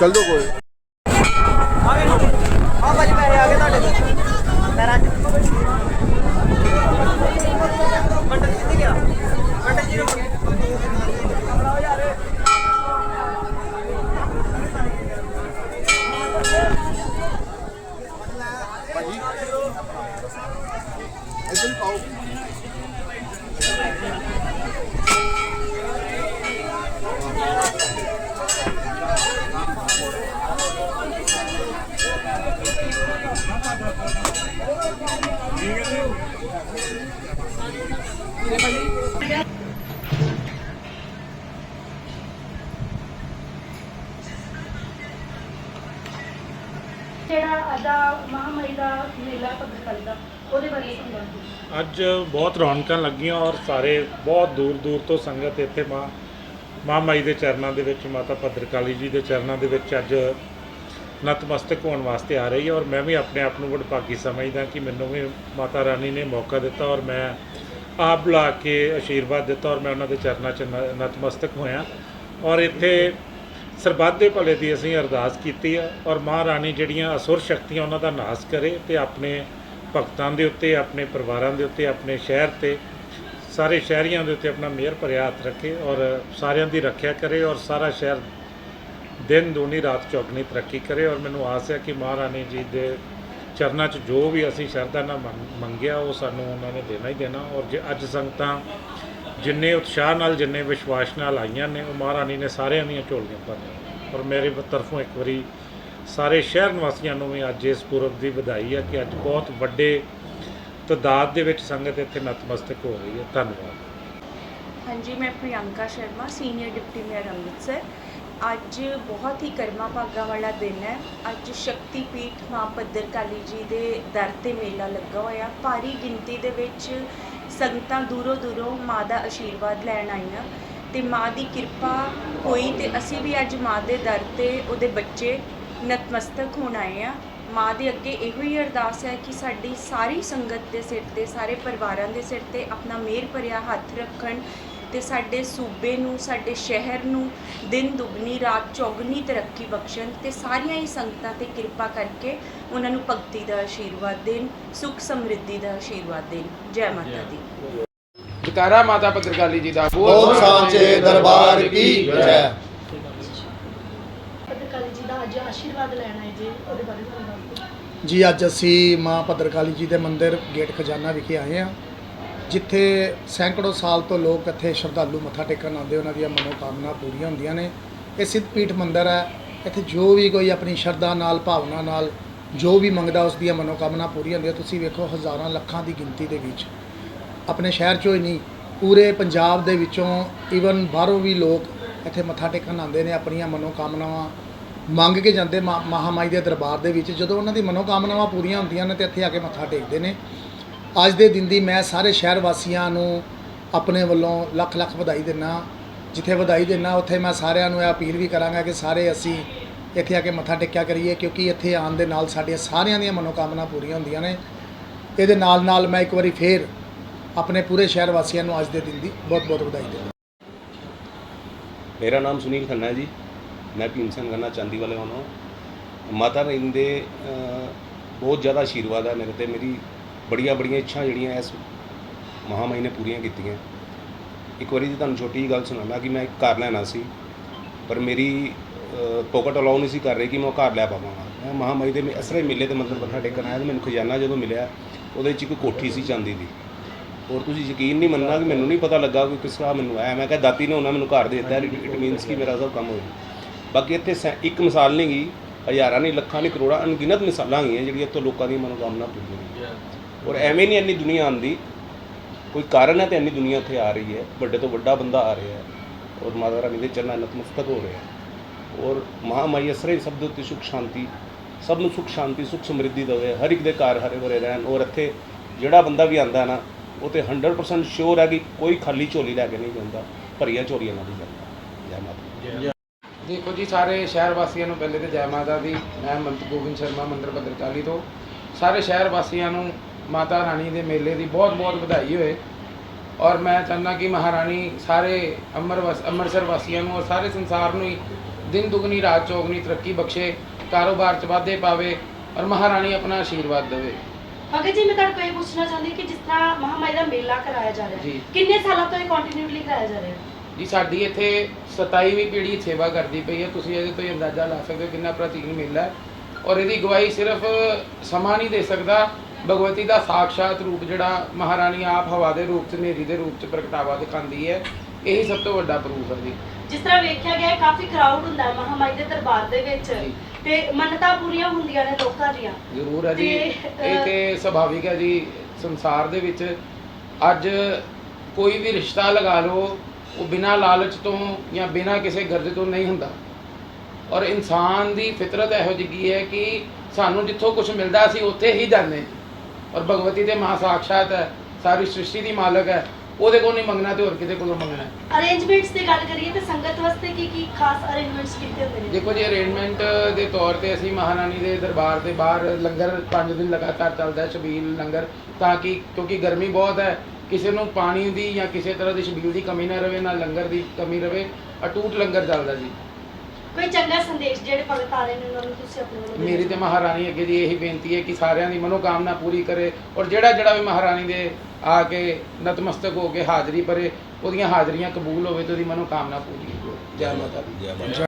ਚੱਲ ਦੋ ਕੋਈ ਆ ਭਾਜੀ ਪੈਸੇ ਆ ਗਏ ਤੁਹਾਡੇ ਕੋਲ ਪੈਰਾਂ ਚ ਮੰਡਲ ਕਿੱਥੇ ਗਿਆ ਮੰਡਲ ਜੀ ਨੂੰ ਇਦਾਂ ਪਾਓ ਜਿਹੜਾ ਅਦਾ ਮਹਾਮਾਰੀ ਦਾ ਮੇਲਾ ਪੱਤਰਕਾਰੀ ਦਾ, ਉਹਦੇ ਬਾਰੇ ਸਮਝਾਉਂਦੀ ਅੱਜ ਬਹੁਤ ਰੌਣਕਾਂ ਲੱਗੀਆਂ ਔਰ ਸਾਰੇ ਬਹੁਤ ਦੂਰ ਦੂਰ ਤੋਂ ਸੰਗਤ ਇੱਥੇ ਮਾਂ ਮਾਂ ਮਾਈ ਦੇ ਚਰਨਾਂ ਦੇ ਵਿੱਚ, ਮਾਤਾ ਭਦਰਕਾਲੀ ਜੀ ਦੇ ਚਰਨਾਂ ਦੇ ਵਿੱਚ ਅੱਜ ਨਤਮਸਤਕ ਹੋਣ ਵਾਸਤੇ ਆ ਰਹੀ ਹੈ ਔਰ ਮੈਂ ਵੀ ਆਪਣੇ ਆਪ ਨੂੰ ਵਡਭਾਗੀ ਸਮਝਦਾ ਕਿ ਮੈਨੂੰ ਵੀ ਮਾਤਾ ਰਾਣੀ ਨੇ ਮੌਕਾ ਦਿੱਤਾ ਔਰ ਮੈਂ ਆਪ ਬੁਲਾ ਕੇ ਆਸ਼ੀਰਵਾਦ ਦਿੱਤਾ ਔਰ ਮੈਂ ਉਹਨਾਂ ਦੇ ਚਰਨਾਂ 'ਚ ਨ- ਨਤਮਸਤਕ ਹੋਇਆ। ਔਰ ਇੱਥੇ ਸਰਬੱਤ ਦੇ ਭਲੇ ਦੀ ਅਸੀਂ ਅਰਦਾਸ ਕੀਤੀ ਆ ਔਰ ਮਹਾਰਾਣੀ ਜਿਹੜੀਆਂ ਅਸੁਰ ਸ਼ਕਤੀਆਂ ਉਹਨਾਂ ਦਾ ਨਾਸ਼ ਕਰੇ ਤੇ ਆਪਣੇ ਭਗਤਾਂ ਦੇ ਉੱਤੇ, ਆਪਣੇ ਪਰਿਵਾਰਾਂ ਦੇ ਉੱਤੇ, ਆਪਣੇ ਸ਼ਹਿਰ ਤੇ, ਸਾਰੇ ਸ਼ਹਿਰੀਆਂ ਦੇ ਉੱਤੇ ਆਪਣਾ ਮਿਹਰ ਭਰਿਆ ਹੱਥ ਰੱਖੇ ਔਰ ਸਾਰਿਆਂ ਦੀ ਰੱਖਿਆ ਕਰੇ ਔਰ ਸਾਰਾ ਸ਼ਹਿਰ ਦਿਨ, ਦੋਨੀ, ਰਾਤ ਚੌਗਣੀ ਤਰੱਕੀ ਕਰੇ। ਔਰ ਮੈਨੂੰ ਆਸ ਹੈ ਕਿ ਮਹਾਰਾਣੀ ਜੀ ਦੇ ਚਰਨਾਂ 'ਚ ਜੋ ਵੀ ਅਸੀਂ ਸ਼ਰਧਾ ਨਾਲ ਮੰਗ- ਮੰਗਿਆ, ਉਹ ਸਾਨੂੰ ਉਹਨਾਂ ਨੇ ਦੇਣਾ ਹੀ ਦੇਣਾ। ਔਰ ਜੇ ਅੱਜ ਸੰਗਤਾਂ ਜਿੰਨੇ ਉਤਸ਼ਾਹ ਨਾਲ, ਜਿੰਨੇ ਵਿਸ਼ਵਾਸ ਨਾਲ ਆਈਆਂ ਨੇ, ਉਹ ਮਹਾਰਾਣੀ ਨੇ ਸਾਰਿਆਂ ਦੀਆਂ ਝੋਲੀਆਂ ਭਰੀਆਂ ਔਰ ਮੇਰੇ ਤਰਫੋਂ ਇੱਕ ਵਾਰੀ ਸਾਰੇ ਸ਼ਹਿਰ ਨਿਵਾਸੀਆਂ ਨੂੰ ਵੀ ਅੱਜ ਇਸ ਪੁਰਬ ਦੀ ਵਧਾਈ ਹੈ ਕਿ ਅੱਜ ਬਹੁਤ ਵੱਡੇ ਤਦਾਦ ਦੇ ਵਿੱਚ ਸੰਗਤ ਇੱਥੇ ਨਤਮਸਤਕ ਹੋ ਰਹੀ ਹੈ। ਧੰਨਵਾਦ। ਹਾਂਜੀ, ਮੈਂ Priyanka Sharma, senior deputy mayor Amritsar. ਅੱਜ ਬਹੁਤ ਹੀ ਕਰਮਾ ਭਾਗਾ ਵਾਲਾ ਦਿਨ ਹੈ। ਅੱਜ ਸ਼ਕਤੀ ਪੀਠ ਮਾਂ ਪੱਧਰ ਕਾਲੀ ਜੀ ਦੇ ਦਰ ਤੇ ਮੇਲਾ ਲੱਗਾ ਹੋਇਆ। ਭਾਰੀ ਗਿਣਤੀ ਦੇ ਵਿੱਚ ਸੰਗਤਾਂ ਦੂਰੋਂ ਦੂਰੋਂ ਮਾਂ ਦਾ ਆਸ਼ੀਰਵਾਦ ਲੈਣ ਆਈਆਂ ਤੇ ਮਾਂ ਦੀ ਕਿਰਪਾ ਹੋਈ ਤੇ ਅਸੀਂ ਵੀ ਅੱਜ ਮਾਂ ਦੇ ਦਰ ਤੇ ਉਹਦੇ ਬੱਚੇ ਨਤਮਸਤਕ ਹੋਣ ਆਏ ਆ ਮਾਂ ਦੇ ਅੱਗੇ ਇਹੋ ਹੀ ਅਰਦਾਸ ਹੈ ਕਿ ਸਾਡੀ ਸਾਰੀ ਸੰਗਤ ਦੇ ਸਿਰ ਤੇ, ਸਾਰੇ ਪਰਿਵਾਰਾਂ ਦੇ ਸਿਰ ਤੇ ਆਪਣਾ ਮਿਹਰ ਭਰਿਆ ਹੱਥ ਰੱਖਣ ਤੇ ਸਾਡੇ ਸੂਬੇ ਨੂੰ ਸਾਡੇ ਸ਼ਹਿਰ ਨੂੰ ਦਿਨ ਦੁਗਣੀ ਰਾਤ ਚੌਗਣੀ ਤਰੱਕੀ ਬਖਸ਼ਣ ਤੇ ਸਾਰੀਆਂ ਹੀ ਸੰਗਤਾਂ ਤੇ ਕਿਰਪਾ ਕਰਕੇ ਉਹਨਾਂ ਨੂੰ ਭਗਤੀ ਦਾ ਆਸ਼ੀਰਵਾਦ ਦੇਣ ਸੁਖ ਸਮਰਿੱਧੀ ਦਾ ਆਸ਼ੀਰਵਾਦ ਦੇਣ। ਜੈ ਮਾਤਾ ਦੀ। ਜਕਾਰਾ ਮਾਤਾ ਭਦਰਕਾਲੀ ਜੀ ਦਾ ਬੋਲ ਸਾਂਚੇ ਦਰਬਾਰ ਕੀ ਜੈ। ਜੀ। ਦਾ ਅੱਜ ਆਸ਼ੀਰਵਾਦ ਲੈਣ ਆਏ ਜੀ ਉਹਦੇ ਬਾਰੇ ਸਮਝਾਉਂਦੀ ਜੀ ਅੱਜ ਅਸੀਂ ਮਾਂ ਭਦਰਕਾਲੀ ਜੀ ਦੇ ਮੰਦਿਰ ਗੇਟ ਖਜ਼ਾਨਾ ਵਿਖੇ ਆਏ ਹਾਂ। ਜਿੱਥੇ ਸੈਂਕੜੋ ਸਾਲ ਤੋਂ ਲੋਕ ਇੱਥੇ ਸ਼ਰਧਾਲੂ ਮੱਥਾ ਟੇਕਣ ਆਉਂਦੇ, ਉਹਨਾਂ ਦੀਆਂ ਮਨੋਕਾਮਨਾ ਪੂਰੀਆਂ ਹੁੰਦੀਆਂ ਨੇ। ਇਹ ਸਿੱਧਪੀਠ ਮੰਦਿਰ ਹੈ। ਇੱਥੇ ਜੋ ਵੀ ਕੋਈ ਆਪਣੀ ਸ਼ਰਧਾ ਨਾਲ, ਭਾਵਨਾ ਨਾਲ, ਜੋ ਵੀ ਮੰਗਦਾ, ਉਸ ਦੀਆਂ ਮਨੋਕਾਮਨਾ ਪੂਰੀਆਂ ਹੁੰਦੀਆਂ। ਤੁਸੀਂ ਵੇਖੋ ਹਜ਼ਾਰਾਂ ਲੱਖਾਂ ਦੀ ਗਿਣਤੀ ਦੇ ਵਿੱਚ। ਆਪਣੇ ਸ਼ਹਿਰ ਚੋਂ ਹੀ ਨਹੀਂ, ਪੂਰੇ ਪੰਜਾਬ ਦੇ ਵਿੱਚੋਂ ਈਵਨ ਬਾਹਰੋਂ ਵੀ ਲੋਕ ਇੱਥੇ ਮੱਥਾ ਟੇਕਣ ਆਉਂਦੇ ਨੇ, ਆਪਣੀਆਂ ਮਨੋਕਾਮਨਾਵਾਂ ਮੰਗ ਕੇ ਜਾਂਦੇ ਮਾ- ਮਹਾਮਾਈ ਦੇ ਦਰਬਾਰ ਦੇ ਵਿੱਚ। ਜਦੋਂ ਉਹਨਾਂ ਦੀ ਮਨੋਕਾਮਨਾਵਾਂ ਪੂਰੀਆਂ ਹੁੰਦੀਆਂ ਨੇ, ਤੇ ਇੱਥੇ ਆ ਕੇ ਮੱਥਾ ਟੇਕਦੇ ਨੇ। ਅੱਜ ਦੇ ਦਿਨ ਦੀ ਮੈਂ ਸਾਰੇ ਸ਼ਹਿਰ ਵਾਸੀਆਂ ਨੂੰ ਆਪਣੇ ਵੱਲੋਂ ਲੱਖ ਲੱਖ ਵਧਾਈ ਦਿੰਦਾ ਜਿੱਥੇ ਵਧਾਈ ਦਿੰਦਾ ਉੱਥੇ ਮੈਂ ਸਾਰਿਆਂ ਨੂੰ ਇਹ ਅਪੀਲ ਵੀ ਕਰਾਂਗਾ ਕਿ ਸਾਰੇ ਅਸੀਂ ਇੱਥੇ ਆ ਕੇ ਮੱਥਾ ਟੇਕਿਆ ਕਰੀਏ, ਕਿਉਂਕਿ ਇੱਥੇ ਆਉਣ ਦੇ ਨਾਲ ਸਾਡੀਆਂ ਸਾਰਿਆਂ ਦੀਆਂ ਮਨੋਕਾਮਨਾ ਪੂਰੀਆਂ ਹੁੰਦੀਆਂ ਨੇ। ਇਹਦੇ ਨਾਲ ਨਾਲ ਮੈਂ ਇੱਕ ਵਾਰੀ ਫੇਰ ਆਪਣੇ ਪੂਰੇ ਸ਼ਹਿਰ ਵਾਸੀਆਂ ਨੂੰ ਅੱਜ ਦੇ ਦਿਨ ਦੀ ਬਹੁਤ ਬਹੁਤ ਵਧਾਈ ਦਿੰਦਾ। ਮੇਰਾ ਨਾਮ ਸੁਨੀਲ ਖੰਨਾ ਜੀ, ਮੈਂ ਭੀਮਸਨ ਖੰਨਾ ਚਾਂਦੀ ਵਾਲੇ ਵਾਲੋਂ ਮਾਤਾ ਰਾਣੀ ਦੇ ਬਹੁਤ ਜ਼ਿਆਦਾ ਆਸ਼ੀਰਵਾਦ ਹੈ ਮੇਰੇ ਤੇ, ਮੇਰੀ ਬੜੀਆਂ ਬੜੀਆਂ ਇੱਛਾ ਜਿਹੜੀਆਂ ਇਸ ਮਹਾਮਾਈ ਨੇ ਪੂਰੀਆਂ ਕੀਤੀਆਂ। ਇੱਕ ਵਾਰੀ ਜੀ ਤੁਹਾਨੂੰ ਛੋਟੀ ਜਿਹੀ ਗੱਲ ਸੁਣਾਉਣਾ ਕਿ ਮੈਂ ਇੱਕ ਘਰ ਲੈਣਾ ਸੀ, ਪਰ ਮੇਰੀ ਪੋਕਟ ਅਲਾਉ ਨਹੀਂ ਸੀ ਕਰ ਰਹੀ ਕਿ ਮੈਂ ਉਹ ਘਰ ਲੈ ਪਾਵਾਂਗਾ ਮੈਂ ਮਹਾਮਾਈ ਦੇ ਮੇ- ਅਸਰੇ ਮੇਲੇ ਤੇ ਮਤਲਬ ਮੱਥਾ ਟੇਕਣ ਆਇਆ ਤੇ ਮੈਨੂੰ ਖਜ਼ਾਨਾ ਜਦੋਂ ਮਿਲਿਆ, ਉਹਦੇ ਵਿੱਚ ਇੱਕ ਕੋਠੀ ਸੀ ਚਾਂਦੀ ਦੀ। ਔਰ ਤੁਸੀਂ ਯਕੀਨ ਨਹੀਂ ਮੰਨਣਾ ਕਿ ਮੈਨੂੰ ਨਹੀਂ ਪਤਾ ਲੱਗਾ ਕਿ ਕਿਸ ਤਰ੍ਹਾਂ ਮੈਨੂੰ ਆਇਆ। ਮੈਂ ਕਿਹਾ, ਦਾਤੀ ਨੇ ਉਹਨਾਂ ਮੈਨੂੰ ਘਰ ਦੇ ਦਿੱਤਾ ਇਟ ਮੀਨਸ ਕਿ ਮੇਰਾ ਸਭ ਕੰਮ ਹੋ ਗਿਆ। ਬਾਕੀ ਇੱਥੇ ਸੈ- ਇੱਕ ਮਿਸਾਲ ਨਹੀਂ ਗਈ ਹਜ਼ਾਰਾਂ ਨਹੀਂ, ਲੱਖਾਂ ਨਹੀਂ, ਕਰੋੜਾਂ ਅਣਗਿਣਤ ਮਿਸਾਲਾਂ ਹੈਗੀਆਂ ਜਿਹੜੀਆਂ ਇੱਥੋਂ ਲੋਕਾਂ ਦੀ ਮਨੋਕਾਮਨਾ ਪੂਰੀ ਹੋਈ ਔਰ ਐਵੇਂ ਨਹੀਂ ਇੰਨੀ ਦੁਨੀਆ ਆਉਂਦੀ। ਕੋਈ ਕਾਰਨ ਹੈ ਤੇ ਇੰਨੀ ਦੁਨੀਆ ਇੱਥੇ ਆ ਰਹੀ ਹੈ। ਵੱਡੇ ਤੋਂ ਵੱਡਾ ਬੰਦਾ ਆ ਰਿਹਾ ਹੈ ਔਰ ਮਾਤਾ ਰਾਣੀ ਦੇ ਚਰਨਾਂ ਨਤਮਸਤਕ ਹੋ ਰਿਹਾ ਹੈ। ਔਰ ਮਹਾਮਾਈ ਅਸਰੇ ਸਭ ਦੇ ਉੱਤੇ ਸੁਖ ਸ਼ਾਂਤੀ ਸਭ ਨੂੰ ਸੁਖ ਸ਼ਾਂਤੀ ਸੁਖ ਸਮਰਿੱਧੀ ਦੇਵੇ। ਹਰ ਇੱਕ ਦੇ ਘਰ ਹਰੇ ਭਰੇ ਰਹਿਣ ਔਰ ਇੱਥੇ ਜਿਹੜਾ ਬੰਦਾ ਵੀ ਆਂਦਾ ਨਾ ਉਹ ਤੇ 100% ਸ਼ੋਰ ਹੈ ਕਿ ਕੋਈ ਖਾਲੀ ਝੋਲੀ ਲੈ ਕੇ ਨਹੀਂ ਜਾਂਦਾ ਭਰੀਆਂ ਝੋਲੀਆਂ ਨਾਲ ਹੀ ਜਾਂਦਾ। ਜੈ ਮਾਤਾ ਦੀ। ਦੇਖੋ ਜੀ ਸਾਰੇ ਸ਼ਹਿਰ ਵਾਸੀਆਂ ਨੂੰ ਪਹਿਲੇ ਤੇ ਜੈ ਮਾਤਾ ਦੀ ਮੈਂ ਮੰਤ ਗੋਬਿੰਦ ਸ਼ਰਮਾ ਮੰਦਰ ਭਦਰਕਾਲੀ ਤੋਂ। ਸਾਰੇ ਸ਼ਹਿਰ ਵਾਸੀਆਂ ਨੂੰ ਮਾਤਾ ਰਾਣੀ ਦੇ ਮੇਲੇ ਦੀ ਬਹੁਤ ਬਹੁਤ ਵਧਾਈ ਹੋਏ। ਔਰ ਮੈਂ ਚਾਹੁੰਦਾ ਕਿ ਮਹਾਰਾਣੀ ਸਾਰੇ ਅੰਮ੍ਰਿਤਸਰ ਵਾਸੀਆਂ ਨੂੰ ਔਰ ਸਾਰੇ ਸੰਸਾਰ ਨੂੰ ਹੀ ਦਿਨ ਦੁਗਣੀ ਰਾਤ ਚੌਗਣੀ ਤਰੱਕੀ ਬਖਸ਼ੇ ਕਾਰੋਬਾਰ 'ਚ ਵਾਧੇ ਪਾਵੇ ਔਰ ਮਹਾਰਾਣੀ ਆਪਣਾ ਆਸ਼ੀਰਵਾਦ ਦੇਵੇ। ਅਗਰ ਜੀ ਮੈਂ ਕੋਲ ਇਹ ਪੁੱਛਣਾ ਚਾਹੁੰਦੀ ਕਿ ਜਿਸ ਤਰ੍ਹਾਂ ਮਹਾਮਾਈ ਦਾ ਮੇਲਾ ਕਰਾਇਆ ਜਾ ਰਿਹਾ ਜੀ। ਹੈ ਕਿੰਨੇ ਸਾਲਾਂ ਤੋਂ ਇਹ ਕੰਟੀਨਿਊਟਲੀ ਕਰਾਇਆ ਜਾ ਰਿਹਾ ਹੈ? ਜੀ ਸਾਡੀ ਇੱਥੇ 27ਵੀਂ ਪੀੜ੍ਹੀ ਸੇਵਾ ਕਰਦੀ ਪਈ ਹੈ। ਤੁਸੀਂ ਇਹਦੇ ਤੋਂ ਹੀ ਅੰਦਾਜ਼ਾ ਲਾ ਸਕਦੇ ਹੋ ਕਿੰਨਾ ਪ੍ਰਾਚੀਨ ਮੇਲਾ ਹੈ। ਔਰ ਇਹਦੀ ਗਵਾਹੀ ਸਿਰਫ ਸਮਾਂ ਨਹੀਂ ਦੇ ਸਕਦਾ ਭਗਵਤੀ ਦਾ ਸਾਖਸ਼ਾਤ ਰੂਪ ਜਿਹੜਾ ਮਹਾਰਾਣੀ ਆਪ ਹਵਾ ਦੇ ਰੂਪ 'ਚ ਹਨੇਰੀ ਦੇ ਰੂਪ 'ਚ ਪ੍ਰਗਟਾਵਾ ਦਿਖਾਉਂਦੀ ਹੈ ਇਹੀ ਸਭ ਤੋਂ ਵੱਡਾ ਪ੍ਰੂਫ ਹੈ ਜੀ। ਜਿਸ ਤਰ੍ਹਾਂ ਵੇਖਿਆ ਗਿਆ ਹੈ ਕਾਫੀ ਕਰਾਊਡ ਹੁੰਦਾ ਹੈ ਮਹਾਮਾਈ ਦੇ ਦਰਬਾਰ ਦੇ ਵਿੱਚ। ਤੇ ਮੰਨਤਾਂ ਪੂਰੀਆਂ ਹੁੰਦੀਆਂ ਨੇ ਲੋਕਾਂ ਦੀਆਂ। ਜ਼ਰੂਰ ਹੈ ਜੀ। ਇਹ ਤੇ ਸੁਭਾਵਿਕ ਹੈ ਜੀ ਸੰਸਾਰ ਦੇ ਵਿੱਚ ਅੱਜ ਕੋਈ ਵੀ ਰਿਸ਼ਤਾ ਲਗਾ ਲਓ ਉਹ ਬਿਨਾਂ ਲਾਲਚ ਤੋਂ ਜਾਂ ਬਿਨਾਂ ਕਿਸੇ ਗਰਜ ਤੋਂ ਨਹੀਂ ਹੁੰਦਾ। ਔਰ ਇਨਸਾਨ ਦੀ ਫਿਤਰਤ ਇਹੋ ਜਿਹੀ ਹੈ ਕਿ ਸਾਨੂੰ ਜਿੱਥੋਂ ਕੁਝ ਮਿਲਦਾ ਅਸੀਂ ਉੱਥੇ ਹੀ ਜਾਂਦੇ। ਔਰ ਭਗਵਤੀ ਤੇ ਮਾਂ ਸਾਖਸ਼ਾਤ ਹੈ ਸਾਰੀ ਸ੍ਰਿਸ਼ਟੀ ਦੀ ਮਾਲਕ ਹੈ ਉਹਦੇ ਕੋਲ ਨਹੀਂ ਮੰਗਣਾ ਤੇ ਹੋਰ ਕਿਤੇ ਕੋਲੋਂ ਮੰਗਣਾ ਹੈ? ਅਰੇਂਜਮੈਂਟਸ ਦੀ ਗੱਲ ਕਰੀਏ ਤੇ ਸੰਗਤ ਵਾਸਤੇ ਕੀ ਕੀ ਖਾਸ ਅਰੇਂਜਮੈਂਟਸ ਕੀਤੇ ਹੁੰਦੇ ਨੇ? ਦੇਖੋ ਜੀ ਅਰੇਂਜਮੈਂਟ ਦੇ ਤੌਰ ਤੇ ਅਸੀਂ ਮਹਾਰਾਣੀ ਦੇ ਦਰਬਾਰ ਦੇ ਬਾਹਰ ਲੰਗਰ 5 ਦਿਨ ਲਗਾਤਾਰ ਚੱਲਦਾ ਹੈ ਛਬੀਲ ਲੰਗਰ ਤਾਂ ਕਿ ਕਿਉਂਕਿ ਗਰਮੀ ਬਹੁਤ ਹੈ ਕਿਸੇ ਨੂੰ ਪਾਣੀ ਦੀ ਜਾਂ ਕਿਸੇ ਤਰ੍ਹਾਂ ਦੀ ਛਬੀਲ ਦੀ ਕਮੀ ਨਾ ਰਵੇ ਨਾ ਲੰਗਰ ਦੀ ਕਮੀ ਰਵੇ ਅਟੂਟ ਲੰਗਰ ਚੱਲਦਾ ਜੀ। ਕੋਈ ਚੰਗਾ ਸੰਦੇਸ਼ ਜਿਹੜੇ ਭਗਤ ਆ ਰਹੇ ਨੇ ਉਹਨਾਂ ਨੂੰ ਤੁਸੀਂ ਆਪਣੇ ਵੱਲੋਂ ਮੇਰੀ ਤੇ ਮਹਾਰਾਣੀ ਅੱਗੇ ਜੀ ਇਹੀ ਬੇਨਤੀ ਹੈ ਕਿ ਸਾਰਿਆਂ ਦੀ ਮਨੋਕਾਮਨਾ ਪੂਰੀ ਕਰੇ ਔਰ ਜਿਹੜਾ ਜਿਹੜਾ ਵੀ ਮਹਾਰਾਣੀ ਦੇ ਆ ਕੇ ਨਤਮਸਤਕ ਹੋ ਕੇ ਹਾਜ਼ਰੀ ਭਰੇ, ਉਹਦੀਆਂ ਹਾਜ਼ਰੀਆਂ ਕਬੂਲ ਹੋਵੇ ਤੇ ਉਹਦੀ ਮਨੋਕਾਮਨਾ ਪੂਰੀ ਹੋਵੇ। ਜੈ ਮਾਤਾ ਦੀ, ਜੈ ਮਾਤਾ